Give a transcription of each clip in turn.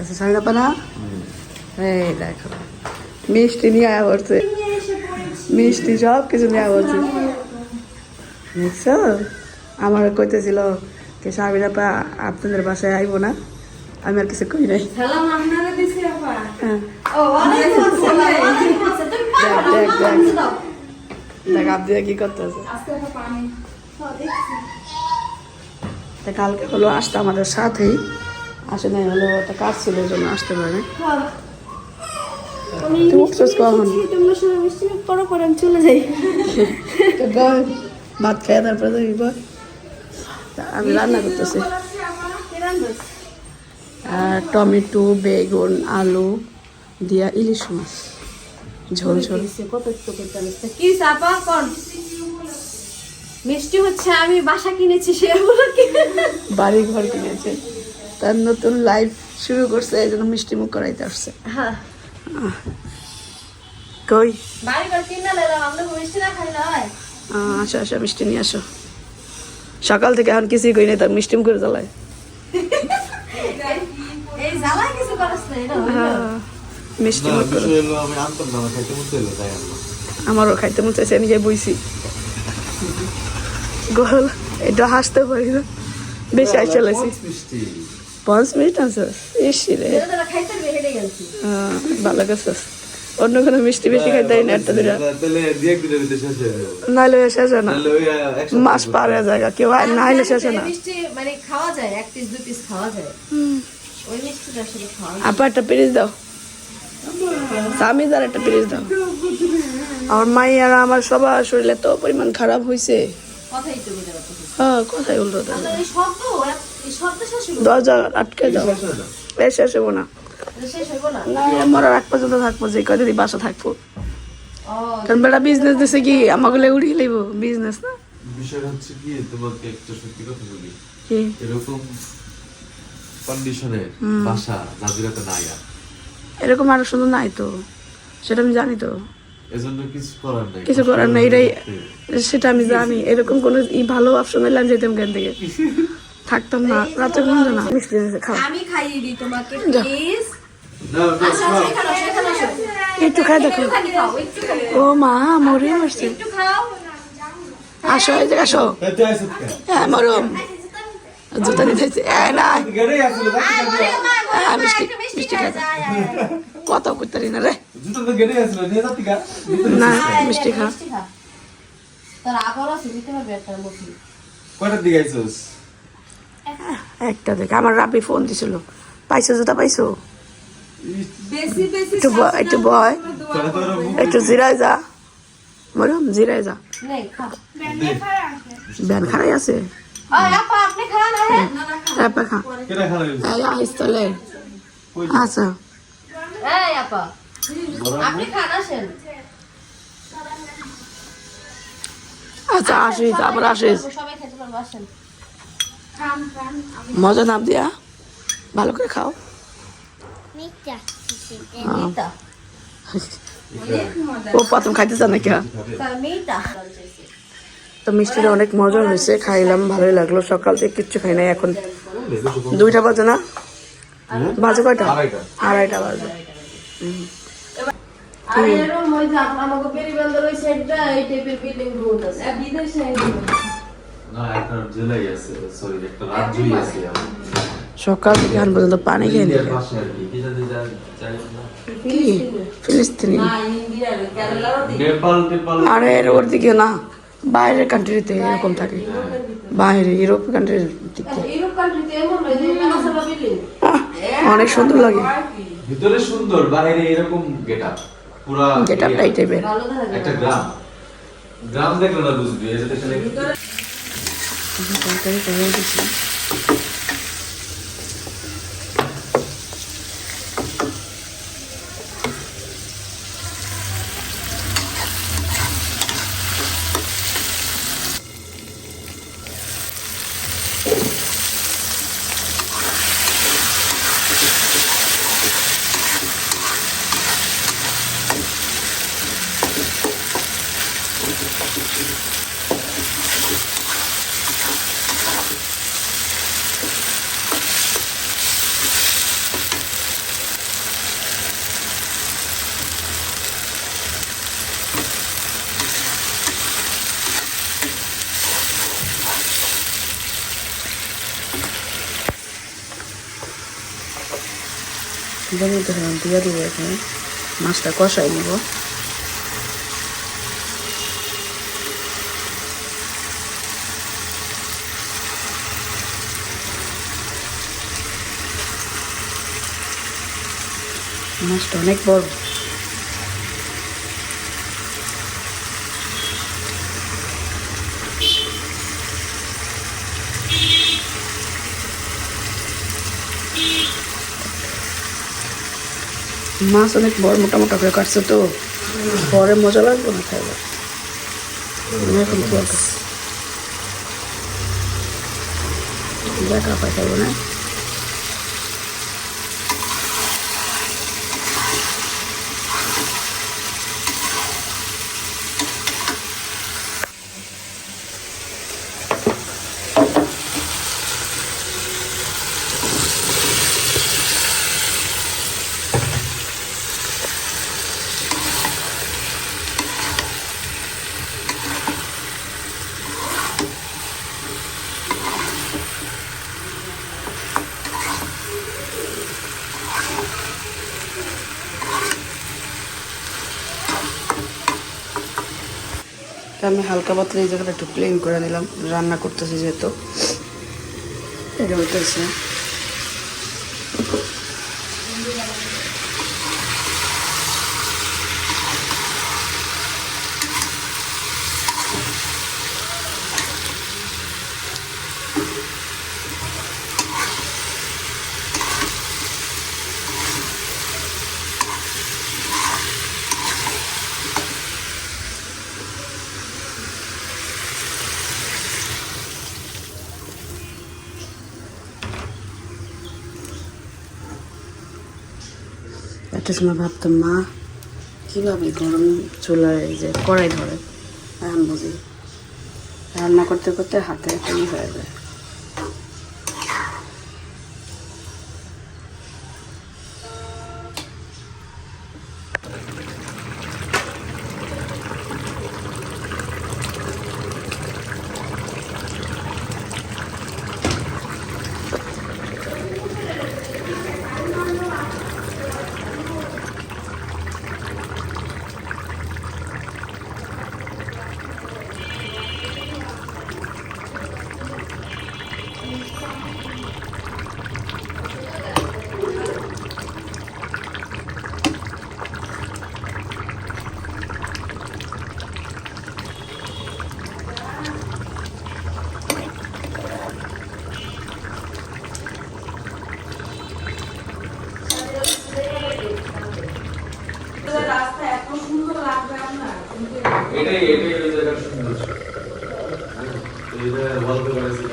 আছে সাড়ে পানা এই দেখো মিষ্টি নিয়ে আয়া করছে মিষ্টি সব কিছু নিয়ে করছে দেখছ? আমার কইতেছিল যে সাবিনা পা আপনাদের বাসায় আইবো না। আমি আর কিছু কই নাই। আপা। হ্যাঁ। দেখ, দেখ, না দেখ। দাও। দেখ আবদিয়া কি করতেছে। আপা কালকে হলো আসতে আমাদের সাথেই। আসে নাই হলো একটা কাজ ছিল জন্য আসতে পারে। আমি তুই কখন? তোমরা সবাই মিষ্টি পরে পরে আমি চলে যাই। ভাত খেয়ে তারপরে বল আমি রান্না করতেছি। আর টমেটো বেগুন আলু দিয়া ইলিশ মাছ। ঝোল ঝোল। কত কি চাপা কোন? মিষ্টি হচ্ছে আমি বাসা কিনেছি সেগুলো বাড়ি ঘর কিনেছে। তার নতুন লাইফ শুরু করছে এই জন্য মিষ্টি মুখ করাইতে আসছে। হ্যাঁ। কই? বাড়ি ঘর কিনে নিলাম আমরা মিষ্টি না খাই নয় আহ, আসো আসো মিষ্টি নিয়ে আসো। সকাল থেকে এখন কিছুই কই নাই তার মিষ্টি মুখ করে জ্বালায়। এই জ্বালায় কিছু করাস না এটা হইল। আহ, মিষ্টি মুখ করে। আমারও খাইতে মন চাইছে নিজে বইছি। গোল এটা হাসতে পারি না। বেশি আই চালাইছি মিষ্টি। পাঁচ মিনিট আছে। ইসি রে। আহ, ভালো গেছে অন্য কোনো মিষ্টি বেশি খাইতে হয় না একটা দুটা নাইলে শেষ হয় না। মাস পার হয়ে যায় কেউ আর না শেষ হয় না। মানে খাওয়া যায় এক পিস দুই পিস খাওয়া যায়। ওই মিষ্টিটা আসলে খাওয়া যায়। আপা একটা পিরিচ দাও। স্বামীদার একটা পিরিচ দাও। আমার মাই আর আমার সবার শরীরে তো পরিমাণ খারাপ হয়েছে কথাই তো হ্যাঁ কোথায় উল্টো। দরজা আটকে দাও। শেষ না। এ শেষ হব না? মরার আগ পর্যন্ত থাকব যে বাসা থাকব। কারণ বেটা বিজনেস দিছে কি? উড়িয়ে লইব। বিজনেস না? বিষয়টা হচ্ছে কি তোমাকে একটা সত্যি কথা বলি। এরকম কন্ডিশনে বাসা নাজিরাতে নাই আর। এরকম আরও শুধু নাই তো? সেটা আমি জানি তো। এজন্য কিছু করার নাই। কিছু করার নেই এটাই সেটা আমি জানি। এরকম কোনো ই ভালো অপশন হলে আমি যেতাম কেন থেকে? থাকতাম না রাতে ঘুম না। মিষ্টি খাও আমি খাইয়ে দিই তোমাকে প্লিজ না, না, আচ্ছা আসো একটু খাই দেখো। ও মা মরে খাও। আসো এই যে আসো? হ্যাঁ মরম। জুতা নিতেছে না? হ্যাঁ, মিষ্টি মিষ্টি। কত করতে না রে। না মিষ্টি খা। তোর আবার দিকে আইসোস? একটা দেখে। আমার রাবি ফোন দিছিল। পাইছো জুতা পাইছো? ইস, বেশি বেশি একটু বয়। একটু বয়। একটু জিরায় যা। মরম জিরায় যা। নেই খা। ব্যান খারাই আছে। তলে। কই? আচ্ছা। আচ্ছা আসিস আবার আসিস। সবাই খেতে পারব আসেন। মজা নাম দিয়া? ভালো করে খাও। মিতা ও প্রথম খাইতে চান নাকি? হ্যাঁ? তো মিষ্টিটা অনেক মজা হয়েছে খাইলাম ভালোই লাগল। সকাল থেকে কিচ্ছু খাই নাই এখন। দুইটা বাজে না? বাজে কয়টা? আড়াইটা। বাজে। আমাকে পেরিবান্দার ওই সাইডটা এই টাইপের বিল্ডিং রোড আছে। আর বিদেশে সকাল থেকে এখন পর্যন্ত পানি খেয়ে কি, ফিলিস্তিনি? আরে এর ওর দিকে না। বাইরের কান্ট্রিতে এরকম থাকে। বাইরে ইউরোপ কান্ট্রির দিকে। আহ, অনেক সুন্দর লাগে। ভিতরে সুন্দর বাইরে এরকম গেটআপ। পুরা গেট আপটা এই টাইপের ভালো একটা গ্রাম। গ্রাম দেখলে না বুঝবি এই যে দেখলে তরকারি করে দিচ্ছি জমিতে হলাম দিয়ে দিব এখানে? মাছটা কষাই নেব। মাছটা অনেক বড়। মাছ অনেক বড় মোটা মোটা করে কাটছে তো। পরে মজা লাগবে না খাইবে এখন দেখা পাঠাবো না। তা আমি হালকা পাতলা এই জায়গাটা একটু প্লেন করে নিলাম। রান্না করতেছি যেহেতু। এটা হইতেছে। একটা সময় ভাবতাম, মা, কীভাবে গরম চুলায় যে কড়াই ধরে? এখন বুঝি রান্না করতে করতে হাতে হয়ে যায়। এটাই এটাই জায়গার এটা বলতে পারছি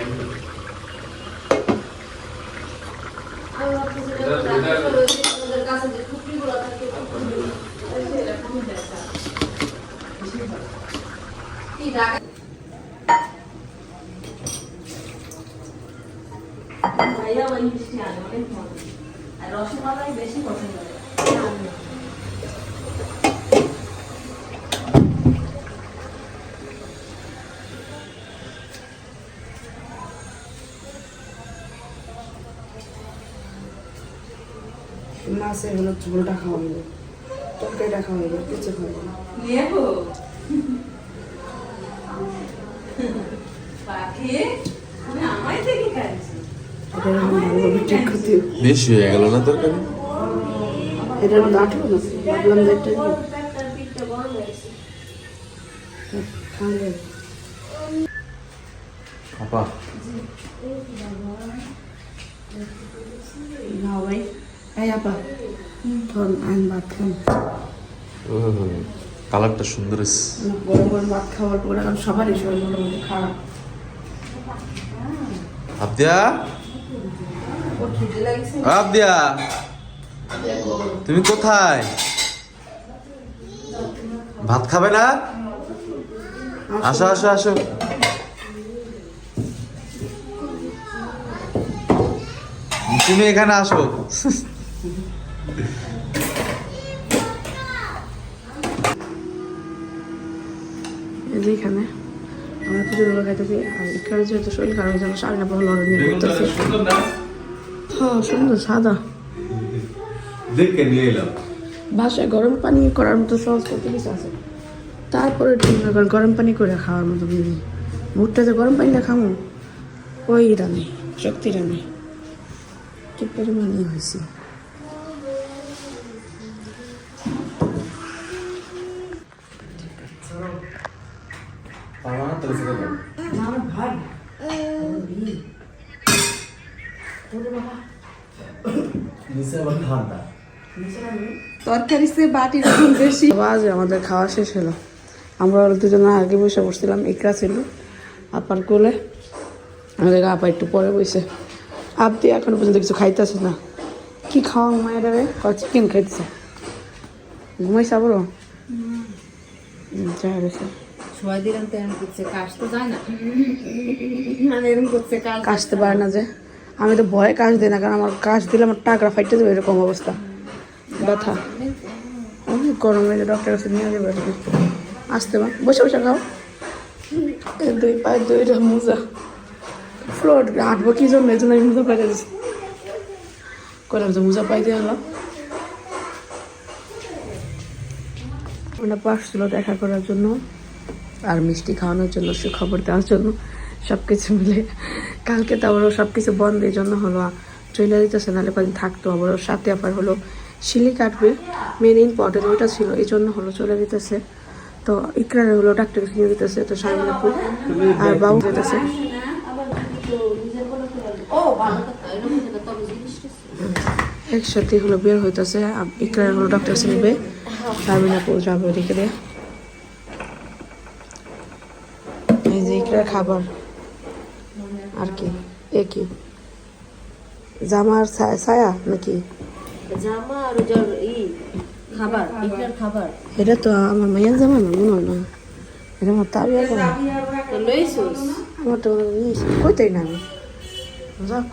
ভাইয়া ওই মিষ্টি আনে অনেক মজা। আর রসমালাই বেশি পছন্দ করে মাছের হলো ঝোলটা খাওয়া হইল তরকারিটা খাওয়া হইল কিছু খাওয়া হইল বেশি হয়ে গেল না তরকারি? না? ভাবলাম যে। আপা। না ভাই। কালারটা সুন্দর গরম গরম ভাত খাওয়ার পরে এখন সবারই শরীর মোটামুটি খারাপ। আবদিয়া? ওর খিদে লাগছে। আবদিয়া? তুমি কোথায়? ভাত খাবে না? আসো আসো আসো। তুমি এখানে আসো। যে এখানে। আমরা কিছু খাইতেছি আর যেহেতু শরীর খারাপ হয়েছে সারা বড় লড়াই নিয়ে করতেছি। হ্যাঁ সুন্দর সাদা। দেখে নিয়ে এলাম। বাসায় গরম পানি করার মতো সহজ কত কিছু আছে? তারপরে ঠিক মনে করেন গরম পানি করে খাওয়ার মতো বুঝলি। ভুট্টা যে গরম পানিটা খামো ওই রানে শক্তি রানে। কি পরিমাণে হয়েছে আমার হাতে রেখে দেবেন নিচে আবার ঠান্ডা তরকারি সে বাটি বেশি। আওয়াজ আমাদের খাওয়া শেষ হলো। আমরা দুজনে আগে বসে বসছিলাম ইকরা ছিল আপার কোলে। আমাদের আপা একটু পরে বসে আপনি এখনও পর্যন্ত কিছু খাইতেছে না। কি খাওয়া মায়ের রে? চিকেন খাইতেছে। ঘুমাইছে আবারও? যা গেছে না। মানে কাশ কাশতে পারে না যে। আমি তো ভয়ে কাশ দিই না কারণ আমার কাশ দিলে আমার টাকা ফাইটে যাবে এরকম অবস্থা। ব্যথা। অনেক গরম হয়ে ডক্টর কাছে নিয়ে যাবে। আসতে পার বসে বসে খাও। দুই পায়ে দুইটা মোজা। ফ্লোর আটবো কি জন্য? এই জন্য আমি মোজা পাইতে দিচ্ছি করলাম যে মোজা পাইতে হলো। ওরা পারছিল দেখা করার জন্য আর মিষ্টি খাওয়ানোর জন্য, সুখবর দেওয়ার জন্য। সব কিছু মিলে কালকে তো আবারও সব কিছু বন্ধ এই জন্য হলো। চলে দিতেছে, নাহলে কদিন থাকতো। আবার সাথে আবার হলো শিলি কাটবে মেন ইম্পর্টেন্ট ওইটা ছিল, এই জন্য হলো চলে দিতেছে তো ইকরার হলো ডাক্তার কিনে দিতেছে তো শামিনাপুর আর বাবু যেতেছে। একসাথে হলো বের হইতেছে ইকরার হলো ডাক্তার নেবে। শামিনাপুর যাবে ওদিকে দিয়ে। এই যে ইকরার খাবার। আর কি? এ কি? জামার ছায়া নাকি? জামা আর ওটার ই খাবার ইটার খাবার। এটা তো আমার মাইয়ার জামা না মনে হয় না। এটা আমার তাবিয়া জামা। তো লইছস? আমার তো কইতেই না আমি। যাক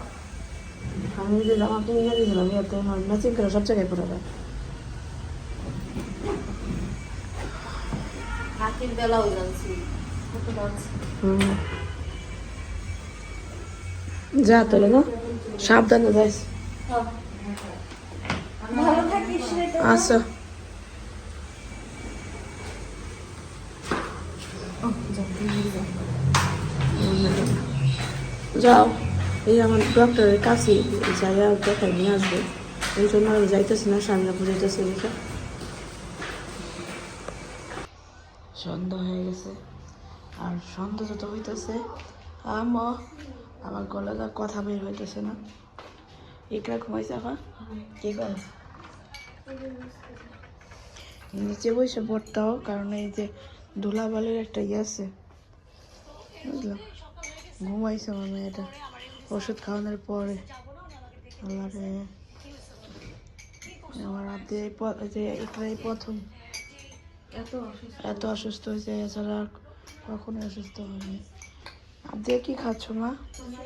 আমি যে জামা কিনে নিয়ে দিয়েছিলাম ইয়াতে আমার ম্যাচিং করে সব জায়গায় কত হুম। যা তোলে না সাবধানে যাইস ভালো থাকিস রে আচ্ছা যাও। এই আমার ডক্টরের কাছে যাইয়া দেখাই নিয়ে আসবে? এই জন্য আমি যাইতেছি না সামনে বুঝাইতেছি এটা সন্ধ্যা হয়ে গেছে। আর সন্ধ্যা যত হইতেছে আম আমার গলাটা কথা বের হইতেছে না। একরা ঘুমাইছে এখন কি করে নিচে বসে পড়তাও কারণ এই যে ধুলাবালির একটা ইয়ে আছে বুঝলাম ঘুমাইছে আমার মেয়েটা। ওষুধ খাওয়ানোর পরে। আল্লাহ রে আমার হাতে এটাই প্রথম। এত অসুস্থ। এত অসুস্থ হয়েছে এছাড়া আর কখনোই অসুস্থ হয়নি। আপনি কি খাচ্ছ মা?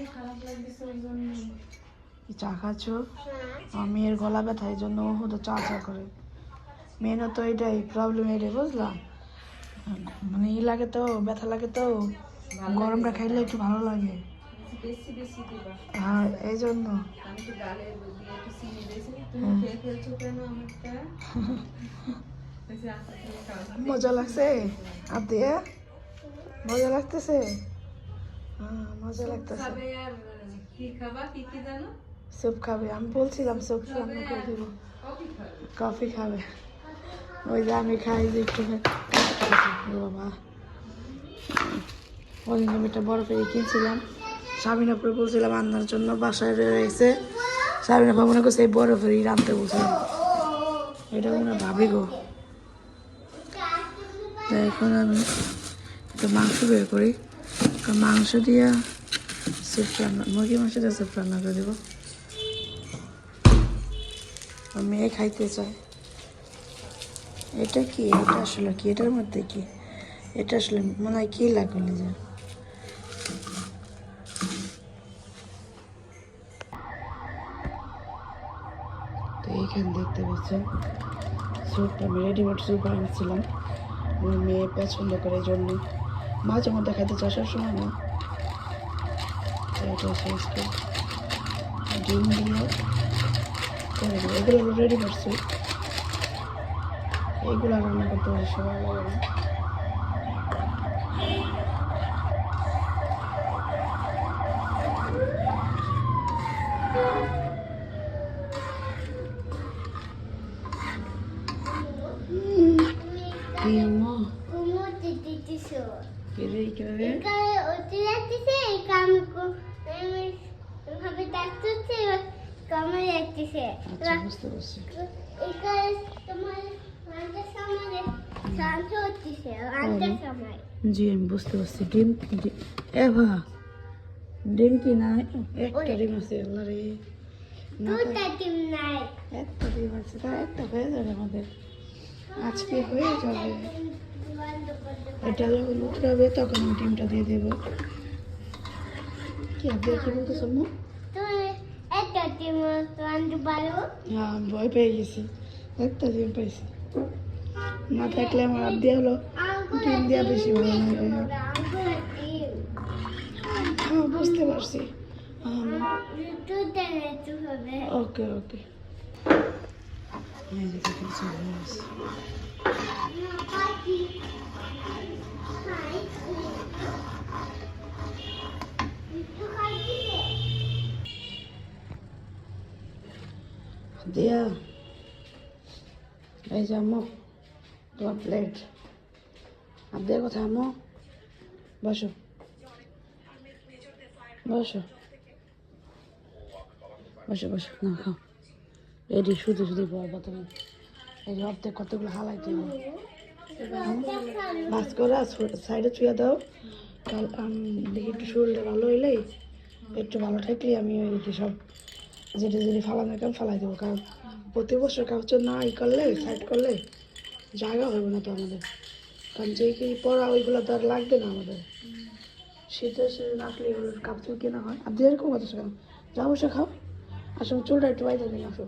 খারাপ জন্য কি চা খাচ্ছ? মেয়ের গলা ব্যথা এই জন্য ও তো চা চা করে। মেয়েরও তো এটাই প্রবলেম এটাই বুঝলাম মানে ই লাগে তো ব্যথা লাগে তো গরমটা খাইলে একটু ভালো লাগে। আর এই জন্য। দিয়ে হ্যাঁ। মজা লাগছে? আপনি মজা লাগতেছে? হ্যাঁ মজা লাগতেছে। কি খাবা কি কি জানো? স্যুপ খাবে। আমি বলছিলাম স্যুপ রান্না করে দিব? কফি খাবে। ওই যে আমি খাই যে একটু বাবা। ওই আমি একটা বড় পেয়ে কিনছিলাম। স্বামীনাপুরে বলছিলাম রান্নার জন্য, বাসায় রয়েছে স্বামীনাপা মনে করছে এই বড় ফেরি রাঁধতে বলছিলাম। এটা মনে ভাবি গো। এখন আমি একটু মাংস বের করি। মাংস দিয়ে স্যুপ রান্না মুরগি মাংস দিয়ে স্যুপ রান্না করে দেবো। মেয়ে খাইতে চায়। এটা কি? এটা আসলে কি? এটার মধ্যে কি? এটা আসলে মনে হয় কি লাগলে যে তো দেখতে পাচ্ছেন স্যুপটা আমি রেডিমেড স্যুপ আনছিলাম আমার মেয়ে পছন্দ করে জন্য। মাঝে মধ্যে খাইতে চায়, সবসময় না। এটা স্যুপ ডিম দিয়ে এগুলো রেডি করছি এইগুলো রান্না করতে পারি সময় লাগে না কি আম্মা? কুমুতে দিতেছো কিরে, কীভাবে? এখানে ওতে যাচ্ছে কাম ভাবে ডাকতেছে যাচ্ছে বুঝতে পারছি। এখানে তোমার আনটার সময় শান্ত হচ্ছে আনটার সময় জি আমি বুঝতে পারছি। ডিম এভা ডিম কি না একটা ডিম আছে আল্লাহ রে। দুটা নাই। একটা ডিম আছে তা একটা হয়ে যাবে আমাদের। আজকে হয়ে যাবে। এটা যখন উঠবে তখন ডিমটা দিয়ে দেবো। কি আপনি কি বলতেছো মো তুমি একটা টিম আনতে পারো হ্যাঁ আমি ভয় পেয়ে গেছি একটা ডিম পাইছি না থাকলে আমার আব্দি হলো ডিম দেওয়া বেশি ভালো লাগে হ্যাঁ বুঝতে পারছি ওকে ওকে এই দিলে দিয়া এই যে আম্মু, তোমার প্লেট আব্দের কথা, আম্মু। বসো। বসো। না, খাও। এটি শুধু শুধু পড়বা তুমি এই অর্ধেক কতগুলো হালাই দিব মাছ করে সাইডে ছুঁয়ে দাও। কাল দেখি একটু শরীরটা ভালো হইলেই, একটু ভালো থাকলে আমি ওই সব যেটা ফালা ফালানোর কাম ফালাই দেবো। কারণ প্রতি বছর কাগজ না ই করলে সাইড করলে জায়গা হবে না তো আমাদের। কারণ যে কি পড়া, ওইগুলো তো আর লাগবে না আমাদের। শীতের সিজন রাখলে এগুলো কাপড় কেনা হয়। আর যেরকম অত কেন? যাও বসে খাও। আসলে চুলটা একটু বাইরে নিয়ে আসো।